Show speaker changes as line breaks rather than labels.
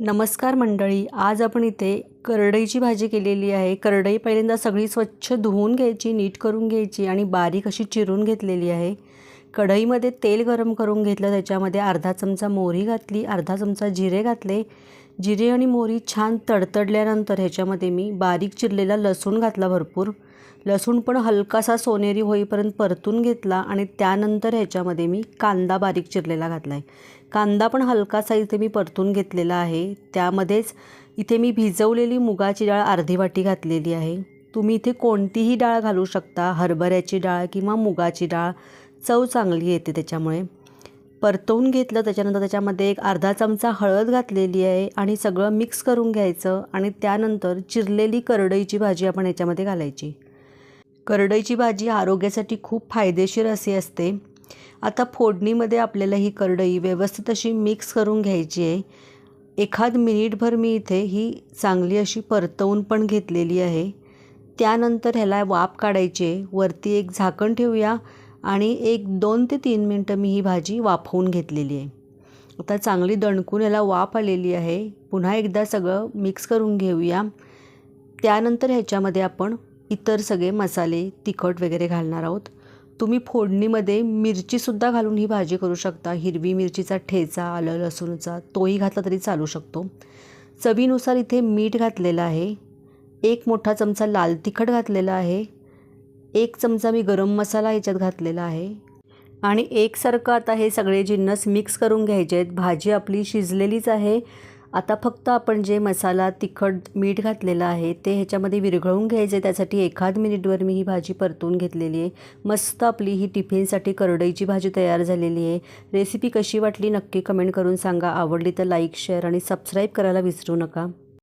नमस्कार मंडळी आज आपण इथे करडईची भाजी केलेली आहे. करडई पहिल्यांदा सगळी स्वच्छ धुवून घ्यायची नीट करून घ्यायची आणि बारीक अशी चिरून घेतलेली आहे. कढईमध्ये तेल गरम करून घेतलं त्याच्यामध्ये अर्धा चमचा मोहरी घातली अर्धा चमचा जिरे घातले. जिरे आणि मोहरी छान तडतडल्यानंतर ह्याच्यामध्ये मी बारीक चिरलेला लसूण घातला भरपूर. लसूण पण हलकासा सोनेरी होईपर्यंत परतून घेतला आणि त्यानंतर ह्याच्यामध्ये मी कांदा बारीक चिरलेला घातला आहे कांदा पण हलकासा इथे मी परतून घेतलेला आहे. त्यामध्येच इथे मी भिजवलेली मुगाची डाळ अर्धी वाटी घातलेली आहे. तुम्ही इथे कोणतीही डाळ घालू शकता हरभऱ्याची डाळ किंवा मुगाची डाळ. चव चांगली येते त्याच्यामुळे. परतवून घेतलं त्याच्यानंतर त्याच्यामध्ये एक अर्धा चमचा हळद घातलेली आहे आणि सगळं मिक्स करून घ्यायचं आणि त्यानंतर चिरलेली करडईची भाजी आपण याच्यामध्ये घालायची. करडईची भाजी आरोग्यासाठी खूप फायदेशीर अशी असते. आता फोडणीमध्ये आपल्याला ही करडई व्यवस्थित अशी मिक्स करून घ्यायची आहे. एखाद मिनिटभर मी इथे ही चांगली अशी परतवून पण घेतलेली आहे. त्यानंतर ह्याला वाफ काढायची आहे. वरती एक झाकण ठेवूया. आणि एक दोन ते तीन मिनटं मी ही भाजी वाफवून घेतलेली आहे. आता चांगली दणकून याला वाफ आलेली आहे. पुन्हा एकदा सगळं मिक्स करून घेऊया. त्यानंतर ह्याच्यामध्ये आपण इतर सगळे मसाले तिखट वगैरे घालणार आहोत. तुम्ही फोडणीमध्ये मिरचीसुद्धा घालून ही भाजी करू शकता. हिरवी मिरचीचा ठेचा आलं लसूणचा तोही घातला तरी चालू शकतो. चवीनुसार इथे मीठ घातलेलं आहे. एक मोठा चमचा लाल तिखट घातलेला आहे. एक चमचा मी गरम मसाला ह्याच्यात घातलेला आहे. आणि एकसारखं आता हे सगळे जिन्नस मिक्स करून घ्यायचे आहेत. भाजी आपली शिजलेलीच आहे. आता फक्त आपण जे मसाला तिखट मीठ घातलेलं आहे ते ह्याच्यामध्ये विरघळून घ्यायचं. आहे त्यासाठी एखाद मिनिटवर मी ही भाजी परतून घेतलेली आहे. मस्त आपली ही टिफिनसाठी करडईची भाजी तयार झालेली आहे. रेसिपी कशी वाटली नक्की कमेंट करून सांगा. आवडली तर लाईक शेअर आणि सबस्क्राईब करायला विसरू नका.